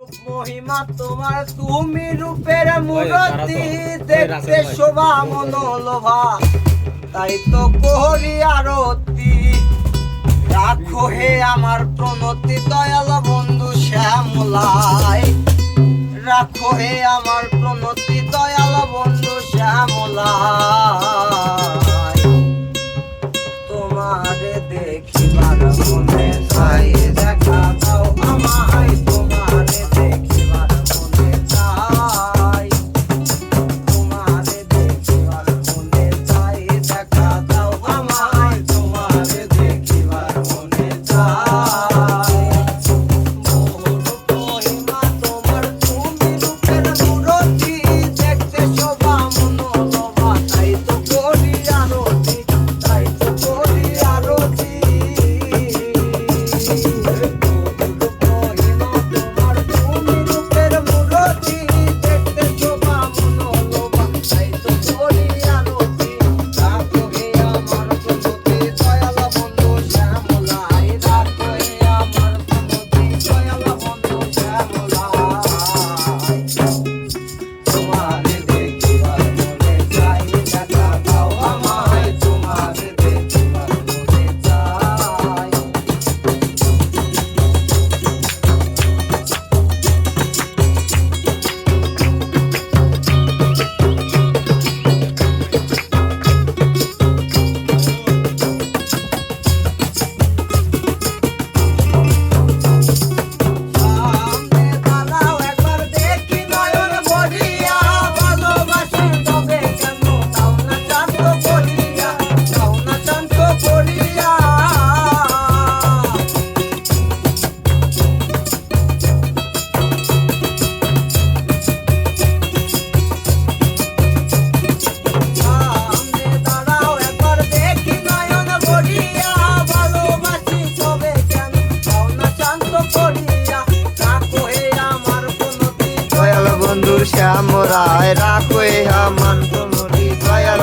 মহিমা তোমার তুমি রূপের মূরতি দেখতে শোভা মনোলোভা। তাই তো কোহরি আরতি। রাখো হে আমার প্রণতি দয়াল বন্ধু শ্যামলাই। রাখো হে আমার প্রণতি দয়াল বন্ধু শ্যামলা শ্যাম রায় রাখো হা মান দয়াল